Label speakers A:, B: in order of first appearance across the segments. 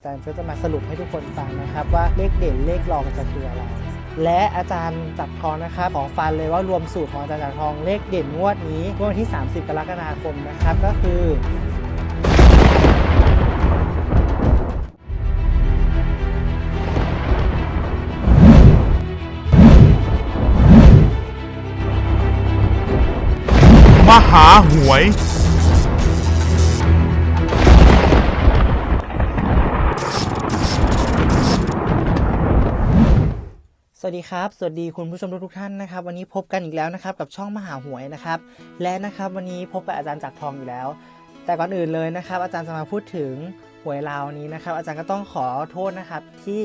A: อาจารย์ก็จะมาสรุปให้ทุกคนฟังนะครับ ว่าเลขเด่นเลขรองจะคืออะไร และอาจารย์จับทองนะครับขอฟันเลยว่ารวมสูตรของอาจารย์จับทองเลขเด่นงวดนี้งวดวันที่ 30 กรกฎาคมนะครับ ก็คือ
B: มหาหวย
A: วัสดีครับ สวัสดีคุณผู้ชมทุกท่านนะครับ วันนี้พบกันอีกแล้วนะครับ กับช่องมหาหวยนะครับ และนะครับวันนี้พบกับอาจารย์จักรทองอยู่แล้ว แต่ก่อนอื่นเลยนะครับ อาจารย์จะมาพูดถึงหวยลาวนี้นะครับ อาจารย์ก็ต้องขอโทษนะครับ ที่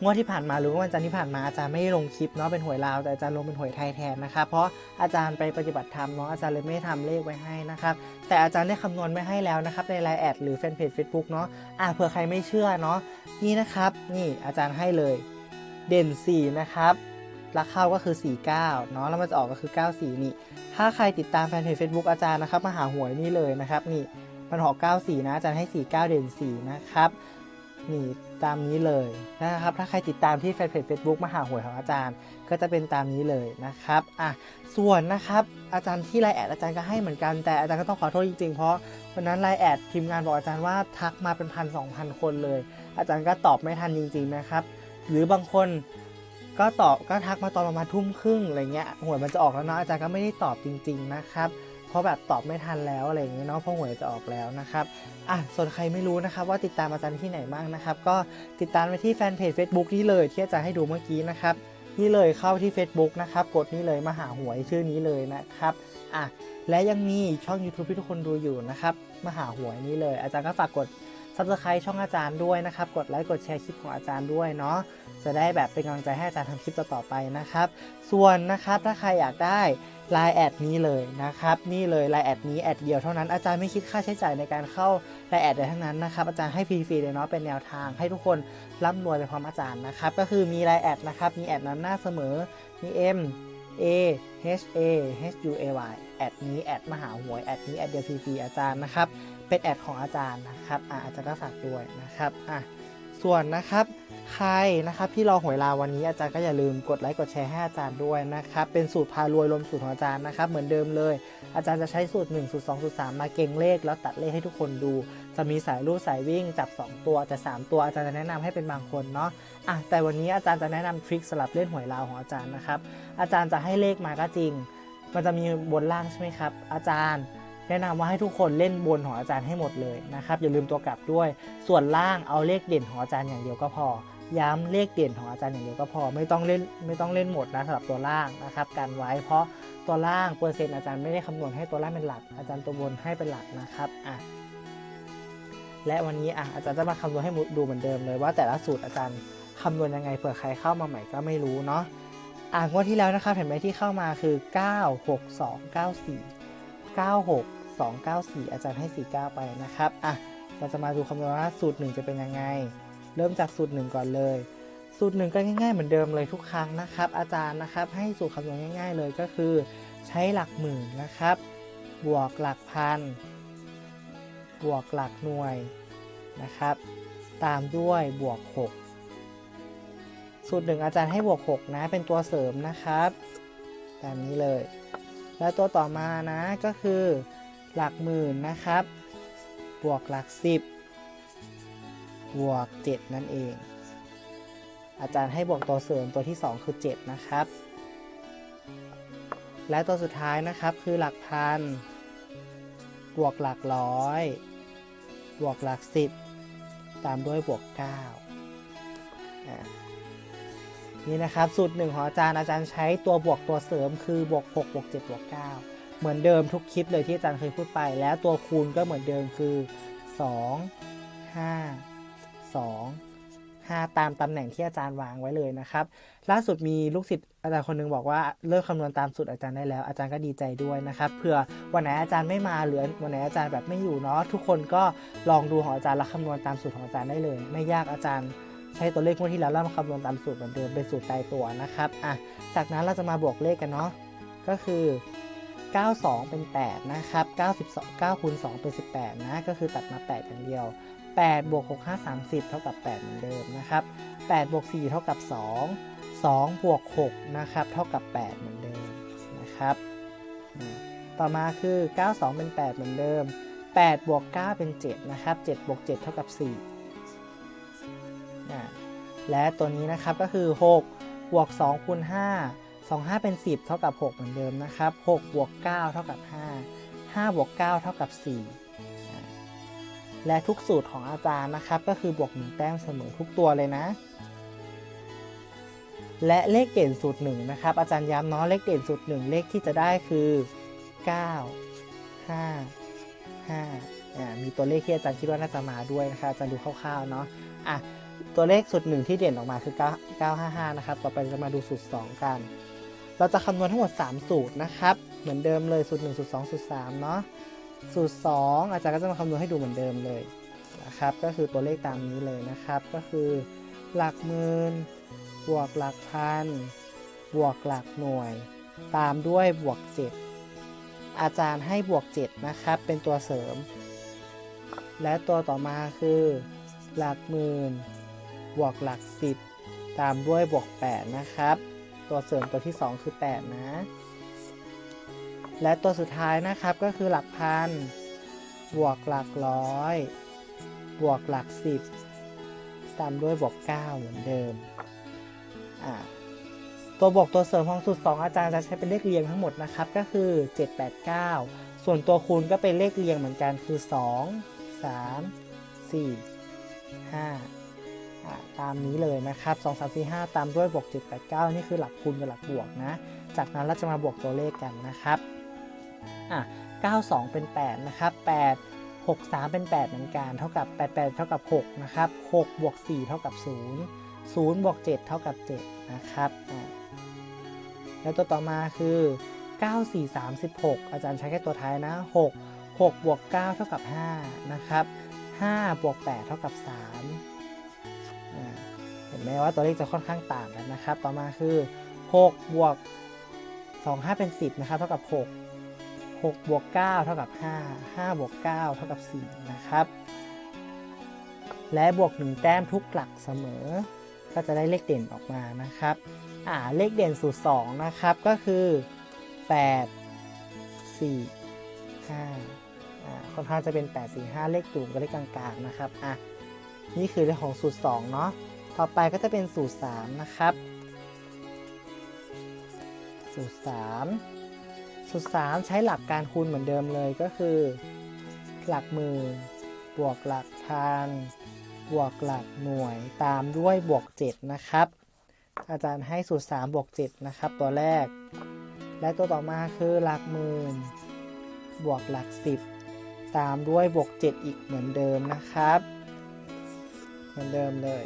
A: งวดที่ผ่านมาหรือว่าวันจันทร์ที่ผ่านมาอาจารย์ไม่ได้ลงคลิปเนาะเป็นหวยลาวแต่อาจารย์ลงเป็นหวยไทยแทนนะครับเพราะอาจารย์ไปปฏิบัติธรรมเนาะอาจารย์เลยไม่ได้ทำเลขไว้ให้นะครับแต่อาจารย์ได้คำนวณไว้ให้แล้วนะครับในไลน์แอดหรือแฟนเพจ Facebook เนาะอะเผื่อใครไม่เชื่อเนาะนี่นะครับ นี่อาจารย์ให้เลย เด่น 4 นะครับรักเข้าก็คือ 49 เนาะแล้วมันจะออกก็คือ 94 นี่ ถ้าใครติดตามแฟนเพจ Facebook อาจารย์นะครับมาหาหวยนี่เลยนะครับ นี่มันออก94 นะอาจารย์ให้ 49 เด่น 4 นะครับ นี่ตามนี้เลยนะครับ ถ้าใครติดตามที่แฟนเพจ Facebook มาหาหวยของอาจารย์ ก็จะเป็นตามนี้เลยนะครับ อะ ส่วนนะครับ อาจารย์ที่ไลน์แอดอาจารย์ก็ให้เหมือนกัน แต่อาจารย์ก็ต้องขอโทษจริงๆ เพราะวันนั้นไลน์แอดทีมงานบอกอาจารย์ว่าทักมาเป็นพันสองพันคนเลย อาจารย์ก็ตอบไม่ทันจริง ๆ นะครับ หรือบางคนก็ตอบก็ทักมาตอนประมาณทุ่มครึ่งอะไรเงี้ยหวยมันจะออกแล้วเนาะอาจารย์ก็ไม่ได้ตอบจริง ๆนะครับ เพราะแบบตอบไม่ทันแล้วอะไรอย่างเงี้ยเนาะเพราะหวยจะออกแล้วนะครับอะส่วนใครไม่รู้นะครับว่าติดตามอาจารย์ที่ไหนบ้างนะครับ ก็ติดตามไปที่แฟนเพจ Facebook นี่เลยที่อาจารย์ให้ดูเมื่อกี้นะครับนี่เลยเข้าที่ Facebook นะครับกดนี่เลยมาหาหวยชื่อนี้เลยนะครับอะและยังมีช่อง YouTube ที่ทุกคนดูอยู่นะครับมาหาหวยนี่เลย อาจารย์ก็ฝากกด subscribe ช่องอาจารย์ด้วยนะครับ กดไลค์กดแชร์คลิปของอาจารย์ด้วยเนาะจะได้แบบเป็นกำลังใจให้อาจารย์ทำคลิปต่อๆไปนะครับ ส่วนนะครับถ้าใครอยากได้ Line แอดนี้เลยนะครับนี่เลย Line แอดนี้แอดเดียวเท่านั้นอาจารย์ไม่คิดค่าใช้จ่ายในการเข้า Line แอดใดทั้งนั้นนะครับอาจารย์ให้ฟรีๆเลยเนาะเป็นแนวทางให้ทุกคนร่ำรวยไปพร้อมอาจารย์นะครับก็คือมี Line แอดนะครับมีแอดน้ำหน้าเสมอมี M A H A H U A Y แอดนี้แอดมหาหวยแอดนี้แอดเดียวฟรีๆอาจารย์นะครับ เป็นแอดของอาจารย์นะครับอะอาจารย์ก็ฝากด้วยนะครับอะส่วนนะครับใครนะครับที่รอหวยลาววันนี้อาจารย์ก็อย่าลืมกดไลค์กดแชร์ให้อาจารย์ด้วยนะครับเป็นสูตรพารวยรวมสูตรของอาจารย์นะครับเหมือนเดิมเลย อาจารย์จะใช้สูตร 1 สูตร 2 สูตร 3 มาเก่งเลข แล้วตัดเลขให้ทุกคนดู จะมีสายรูดสายวิ่งจับ 2 ตัวแต่3ตัวอาจารย์จะแนะนำให้เป็นบางคนเนาะอะแต่วันนี้อาจารย์จะแนะนำทริคสำหรับเล่นหวยลาวของอาจารย์นะครับอาจารย์จะให้เลขมาก็จริง มันจะมีบนล่างใช่ไหมครับอาจารย์ แนะนำว่าให้ทุกคนเล่นบนของอาจารย์ให้หมดเลยนะครับอย่าลืมตัวกลับด้วย ส่วนล่างเอาเลขเด่นของอาจารย์อย่างเดียวก็พอ ย้ำเลขเด่นของอาจารย์อย่างเดียวก็พอ ไม่ต้องเล่นไม่ต้องเล่นหมดนะสำหรับตัวล่างนะครับกันไว้เพราะตัวล่างเปอร์เซ็นต์อาจารย์ไม่ได้คำนวณให้ตัวล่างเป็นหลัก อาจารย์ตัวบนให้เป็นหลักนะครับอะและวันนี้อะอาจารย์จะมาคำนวณให้ดูเหมือนเดิมเลยว่าแต่ละสูตรอาจารย์คำนวณยังไงเผื่อใครเข้ามาใหม่ก็ไม่รู้เนาะอะงวดที่แล้วนะครับเห็นไหมที่เข้ามาคือ 9 6 2 9 4 96 294 อาจารย์ให้ 49 ไปนะครับ อะ เราจะมาดูคำนวณว่าสูตร 1 จะเป็นยังไง เริ่มจากสูตร 1 ก่อนเลย สูตร 1 ก็ง่ายๆ เหมือนเดิมเลยทุกครั้งนะครับ อาจารย์นะครับ ให้สูตรคำนวณง่าย ๆ เลยก็คือ ใช้หลักหมื่นนะครับ บวกหลักพัน บวกหลักหน่วยนะครับ ตามด้วยบวก 6 สูตร 1 อาจารย์ให้บวก 6 นะ เป็นตัวเสริมนะครับ ตามนี้เลย แล้วตัวต่อมานะก็คือ หลักหมื่นนะครับ บวกหลักสิบบวก 7 นั่นเอง อาจารย์ให้บวกตัวเสริมตัวที่ 2 คือ 7 นะครับ และตัวสุดท้ายนะครับคือหลักพัน บวกหลักร้อย บวกหลักสิบตามด้วยบวก9อ่า นี่นะครับสูตรหนึ่งของอาจารย์อาจารย์ใช้ตัวบวกตัวเสริมคือบวก6บวก7บวก9เหมือนเดิมทุกคลิปเลยที่อาจารย์เคยพูดไป แล้วตัวคูณก็เหมือนเดิมคือ 2 5 2 5 ตามตำแหน่งที่อาจารย์วางไว้เลยนะครับ ล่าสุดมีลูกศิษย์อาจารย์คนหนึงบอกว่าเลิกคำนวณตามสูตรอาจารย์ได้แล้ว อาจารย์ก็ดีใจด้วยนะครับเผื่อวันไหนอาจารย์ไม่มาหรือวันไหนอาจารย์แบบไม่อยู่เนาะทุกคนก็ลองดูของอาจารย์แล้วคำนวณตามสูตรของอาจารย์ได้เลย ไม่ยากอาจารย์ ใช้ตัวเลขงวดที่แล้วแล้วมาคำนวณตามสูตรเหมือนเดิมเป็นสูตรตายตัวนะครับอะจากนั้นเราจะมาบวกเลขกันเนาะก็คือ 92 เป็น 8 นะครับ 92 9คูณ2เป็น 18 นะ ก็คือตัดมา 8 อย่างเดียว 8 บวก 6 5 30 เท่ากับ 8 เหมือนเดิมนะครับ 8 บวก 4 เท่ากับ 2 2 บวก 6 นะครับ เท่ากับ 8 เหมือนเดิมนะครับ ต่อมาคือ 9 2 เป็น 8 เหมือนเดิม 8 บวก 9 เป็น 7 นะครับ 7 บวก 7 เท่ากับ 4 และตัวนี้นะครับก็คือ6บวก2คูณ5 2 5 เป็น 10 เท่ากับ 6 เหมือนเดิมนะครับ6บวก9เท่ากับ 5 5บวก9เท่ากับ 4 และทุกสูตรของอาจารย์นะครับ ก็คือบวก 1 แต้มเสมอทุกตัวเลยนะ และเลขเด่นสูตรหนึ่งนะครับ อาจารย์ย้ำเนาะเลขเด่นสูตรหนึ่งเลขที่จะได้คือ 9 5 5อ่ามีตัวเลขที่อาจารย์คิดว่าน่าจะมาด้วยนะครับอาจารย์ดูคร่าวๆเนาะอะ ตัวเลขสูตรหนึ่งที่เด่นออกมาคือ9 955 นะครับ ต่อไปจะมาดูสูตร 2 กัน เราจะคำนวณทั้งหมด 3 สูตรนะครับ เหมือนเดิมเลยสูตร 1 สูตร 2 สูตร 3 เนาะ สูตร 2 อาจารย์ก็จะมาคำนวณให้ดูเหมือนเดิมเลยนะครับ ก็คือตัวเลขตามนี้เลยนะครับ ก็คือหลักหมื่นบวกหลักพัน บวกหลักหน่วย ตามด้วยบวก 7 อาจารย์ให้บวก 7 นะครับ เป็นตัวเสริม และตัวต่อมาคือหลักหมื่น บวกหลัก10ตามด้วยบวก 8 นะครับ ตัวเสริมตัวที่ 2 คือ 8 นะ และตัวสุดท้ายนะครับก็คือหลักพัน บวกหลักร้อย บวกหลัก10ตามด้วยบวก 9 เหมือนเดิม ตัวบวกตัวเสริมของสูตร2อาจารย์จะใช้เป็นเลขเรียงทั้งหมดนะครับ ก็คือ 7 8 9 ส่วนตัวคูณก็เป็นเลขเรียงเหมือนกันคือ 2 3 4 5อ่า ตามนี้เลยนะครับ2 3 4 5 ตามด้วยบวก7 8 9 นี่คือหลักคูณกับหลักบวกนะ จากนั้นเราจะมาบวกตัวเลขกันนะครับอะ92 เป็น 8 นะครับ 8 6 3 เป็น 8 เหมือนกัน เท่ากับ 8 8 เท่ากับ 6 นะครับ 6 บวก 4 เท่ากับ 0 0 บวก 7 เท่ากับ 7 นะครับ แล้วตัวต่อมาคือ 9 4 36อาจารย์ใช้แค่ตัวท้ายนะ 6 6 บวก 9 เท่ากับ 5 นะครับ 5 บวก 8 เท่ากับ3อ่าเห็นไหมว่าตัวเลขจะค่อนข้างต่างกันนะครับ ต่อมาคือ 6 บวก 2 5 เป็น 10 นะครับ เท่ากับ 6 6 บวก 9 เท่ากับ 5 5 บวก 9 เท่ากับ 4 นะครับ และบวก 1 แต้มทุกหลักเสมอ ก็จะได้เลขเด่นออกมานะครับอ่าเลขเด่นสูตร2นะครับ ก็คือ 8 4 5อ่าค่อนข้างจะเป็น 8 4 5 เลขตูงกับเลขกลางๆนะครับอะนี่คือเรื่องของสูตร2เนาะ ต่อไปก็จะเป็นสูตร 3 นะครับ สูตร 3 สูตร 3 ใช้หลักการคูณเหมือนเดิมเลยก็คือ หลักหมื่นบวกหลักพันบวกหลักหน่วยตามด้วยบวก 7 นะครับ อาจารย์ให้สูตร 3 บวก 7 นะครับ ตัวแรก และตัวต่อมาคือหลักหมื่นบวกหลัก 10 ตามด้วยบวก 7 อีกเหมือนเดิมนะครับ เหมือนเดิมเลย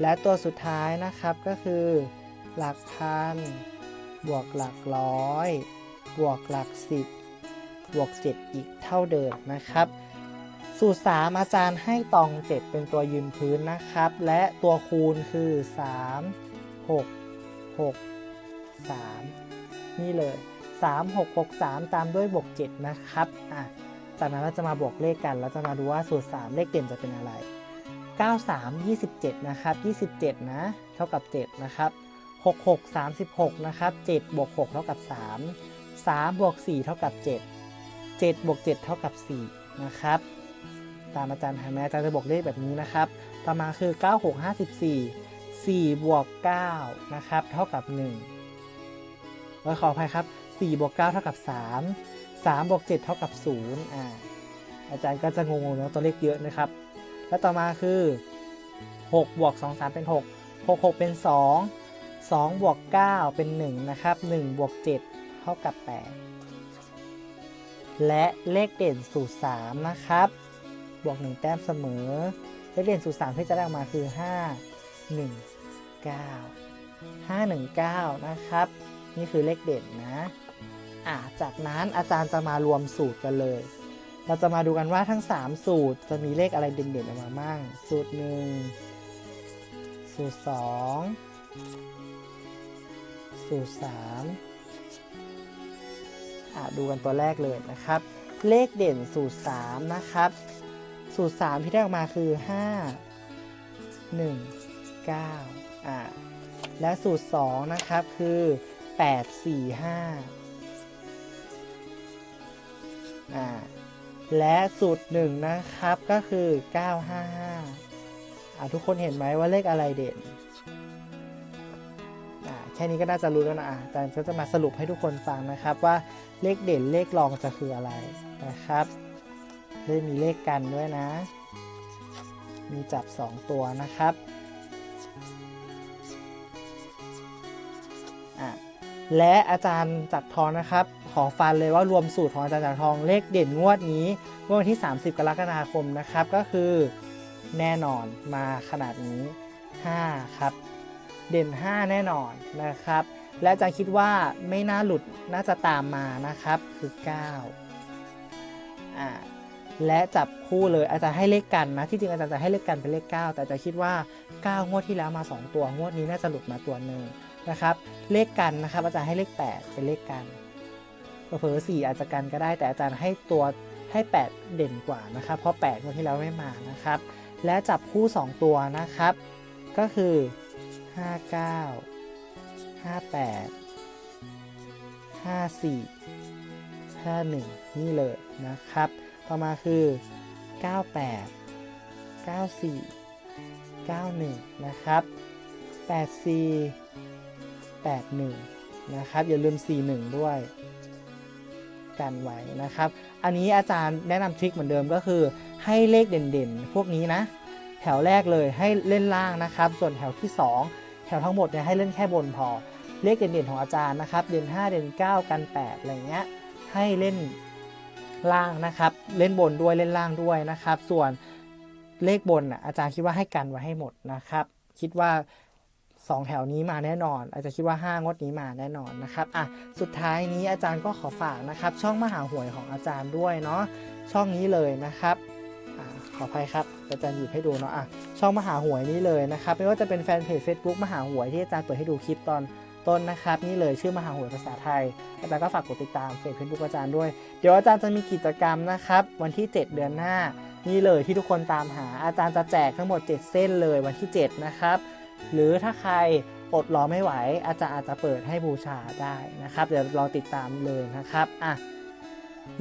A: และตัวสุดท้ายนะครับก็คือ หลักพัน บวกหลักร้อย บวกหลัก10บบวก 7 อีกเท่าเดิมนะครับ สูตร 3 อาจารย์ให้ตอง 7 เป็นตัวยืนพื้นนะครับ และตัวคูณคือ 3 6 6 3 นี่เลย 3 6 6 3 ตามด้วยบวก 7 นะครับอะจากนั้นเราจะมาบวกเลขกันเราจะมาดูว่าสูตร 3 เลขเด่นจะเป็นอะไร 93 27 นะครับ 27 นะ เท่ากับ 7 นะครับ 66 36 นะครับ 7 บวก 6 เท่ากับ 3 3 บวก 4 เท่ากับ 7 7 บวก 7 เท่ากับ 4 นะครับ ตามอาจารย์หาแม้อาจารย์จะบวกเลขแบบนี้นะครับ ต่อมาคือ 9 6 54 4 บวก 9 นะครับ เท่ากับ1ไว้ขออภัยครับ 4 บวก 9 เท่ากับ 3 3 บวก 7 เท่ากับ 0 อ่า อาจารย์ก็จะงงๆเนาะตัวเลขเยอะนะครับ แล้วต่อมาคือ 6 บวก 2 3 เป็น 6 6 6 เป็น 2 2 บวก 9 เป็น 1 นะครับ 1 บวก 7 เท่ากับ 8 และเลขเด่นสูตร 3 นะครับ บวก 1 แต้มเสมอ เลขเด่นสูตร 3 ที่จะได้ออกมาคือ 5 1 9 5 1 9 นะครับ นี่คือเลขเด่นนะ อะจากนั้นอาจารย์จะมารวมสูตรกันเลย เราจะมาดูกันว่าทั้ง 3 สูตรจะมีเลขอะไรเด่นๆออกมาบ้าง สูตร 1 สูตร 2 สูตร 3อะดูกันตัวแรกเลยนะครับ เลขเด่นสูตร 3 นะครับ สูตร 3 ที่ได้ออกมาคือ 5 1 9อ่าและสูตร 2 นะครับคือ 8 4 5อ่า และสูตร1นะครับก็คือ 955อ่าทุกคนเห็นไหมว่าเลขอะไรเด่นอ่าแค่นี้ก็น่าจะรู้แล้วนะอะอาจารย์ก็จะมาสรุปให้ทุกคนฟังนะครับว่าเลขเด่นเลขรองจะคืออะไรนะครับได้มีเลขกันด้วยนะ มีจับ 2 ตัวนะครับ และอาจารย์จักรทองนะครับ ขอฟันเลยว่ารวมสูตรของอาจารย์จักรทองเลขเด่นงวดนี้งวดวันที่ 30 กรกฎาคมนะครับ ก็คือแน่นอนมาขนาดนี้ 5 ครับ เด่น 5 แน่นอนนะครับ และอาจารย์คิดว่าไม่น่าหลุดน่าจะตามมานะครับคือ 9 อ่าและจับคู่เลยอาจารย์ให้เลขกันนะที่จริงอาจารย์จะให้เลขกันเป็นเลข 9 แต่อาจารย์คิดว่า 9 งวดที่แล้วมา 2 ตัวงวดนี้น่าจะหลุดมาตัวหนึ่ง นะครับ เลขกันนะครับ อาจารย์ให้เลข 8 เป็นเลขกันเผลอๆ4อาจจะกันก็ได้แต่อาจารย์ให้ตัวให้ 8 เด่นกว่านะครับ เพราะ8งวดที่แล้วไม่มานะครับ และจับคู่ 2 ตัวนะครับ ก็คือ 59 58 54 51 นี่เลยนะครับ ต่อมาคือ 98 94 91 นะครับ 84 81นะครับอย่าลืม 41 ด้วยกันไว้นะครับ อันนี้อาจารย์แนะนำทริคเหมือนเดิมก็คือ ให้เลขเด่นๆ พวกนี้นะ แถวแรกเลยให้เล่นล่างนะครับ ส่วนแถวที่ 2 แถวทั้งหมดเนี่ยให้เล่นแค่บนพอ เลขเด่นๆของอาจารย์นะครับ เด่น 5 เด่น 9 กัน 8 อะไรเงี้ย ให้เล่นล่างนะครับ เล่นบนด้วยเล่นล่างด้วยนะครับ ส่วนเลขบนอะอาจารย์คิดว่าให้กันไว้ให้หมดนะครับ คิดว่า 2 แถวนี้มาแน่นอน อาจจะคิดว่า 5 งวดนี้มาแน่นอนนะครับอะสุดท้ายนี้อาจารย์ก็ขอฝากนะครับ ช่องมหาหวยของอาจารย์ด้วยเนาะช่องนี้เลยนะครับอ่าขออภัยครับอาจารย์หยิบให้ดูเนาะอะช่องมหาหวยนี้เลยนะครับไม่ว่าจะเป็นแฟนเพจ Facebook มหาหวยที่อาจารย์เปิดให้ดูคลิปตอนต้นนะครับนี่เลยชื่อมหาหวยภาษาไทย อาจารย์ก็ฝากกดติดตามเพจเฟซบุ๊กอาจารย์ด้วย เดี๋ยวอาจารย์จะมีกิจกรรมนะครับ วันที่ 7 เดือนหน้า นี่เลยที่ทุกคนตามหาอาจารย์จะแจกทั้งหมด 7 เส้นเลยวันที่ 7 นะครับ หรือถ้าใครอดรอไม่ไหวอาจารย์อาจจะเปิดให้บูชาได้นะครับ เดี๋ยวรอติดตามเลยนะครับอะ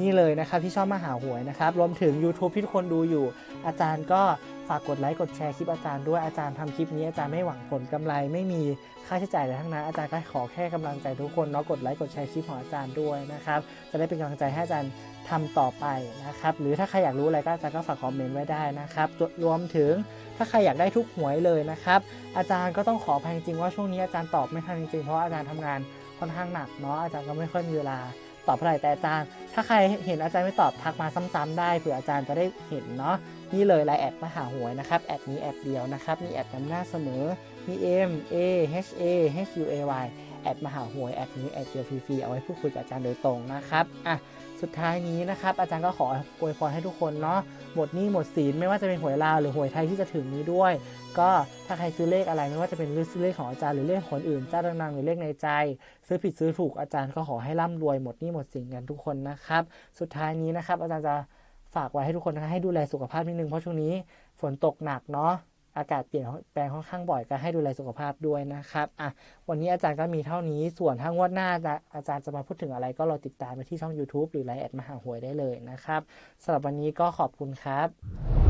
A: นี่เลยนะครับที่ชอบมาหาหวยนะครับรวมถึง YouTube ที่ทุกคนดูอยู่ อาจารย์ก็ฝากกดไลค์กดแชร์คลิปอาจารย์ด้วยอาจารย์ทำคลิปนี้อาจารย์ไม่หวังผลกำไรไม่มีค่าใช้จ่ายอะไรทั้งนั้นอาจารย์ก็ขอแค่กำลังใจทุกคนเนาะกดไลค์กดแชร์คลิปของอาจารย์ด้วยนะครับจะได้เป็นกำลังใจให้อาจารย์ทำต่อไปนะครับหรือถ้าใครอยากรู้อะไรก็อาจารย์ก็ฝากคอมเมนต์ไว้ได้นะครับรวมถึงถ้าใครอยากได้ทุกหวยเลยนะครับอาจารย์ก็ต้องขออภัยจริงว่าช่วงนี้อาจารย์ตอบไม่ทันจริงๆเพราะอาจารย์ทำงานค่อนข้างหนักเนาะอาจารย์ก็ไม่ค่อยมีเวลา ตอบเท่าไหร่แต่อาจารย์ ถ้าใครเห็นอาจารย์ไม่ตอบทักมาซ้ำๆได้เผื่ออาจารย์จะได้เห็นเนาะนี่เลยไลน์แอดมหาหวยนะครับแอดนี้แอดเดียวนะครับมีแอดนำหน้าเสมอมี M A H A H U A Y แอดมหาหวยแอดนี้แอดเดียวฟรีๆเอาไว้พูดคุยกับอาจารย์โดยตรงนะครับอะสุดท้ายนี้นะครับอาจารย์ก็ขออวยพรให้ทุกคนเนาะ หมดหนี้หมดสินไม่ว่าจะเป็นหวยลาวหรือหวยไทยที่จะถึงนี้ด้วย ก็ถ้าใครซื้อเลขอะไรไม่ว่าจะเป็นซื้อเลขของอาจารย์หรือเลขคนอื่นเจ้าดังๆหรือเลขในใจ ซื้อผิดซื้อถูกอาจารย์ก็ขอให้ร่ำรวยหมดหนี้หมดสินกันทุกคนนะครับสุดท้ายนี้นะครับอาจารย์จะฝากไว้ให้ทุกคนนะให้ดูแลสุขภาพนิดนึงเพราะช่วงนี้ฝนตกหนักเนาะ อากาศเปลี่ยนแปลงค่อนข้างบ่อยก็ให้ดูแลสุขภาพด้วยนะครับอะวันนี้อาจารย์ก็มีเท่านี้ส่วนถ้างวดหน้าจะอาจารย์จะมาพูดถึงอะไรก็รอติดตามไปที่ช่อง YouTube หรือไลน์แอดมหาหวยได้เลยนะครับสำหรับวันนี้ก็ขอบคุณครับ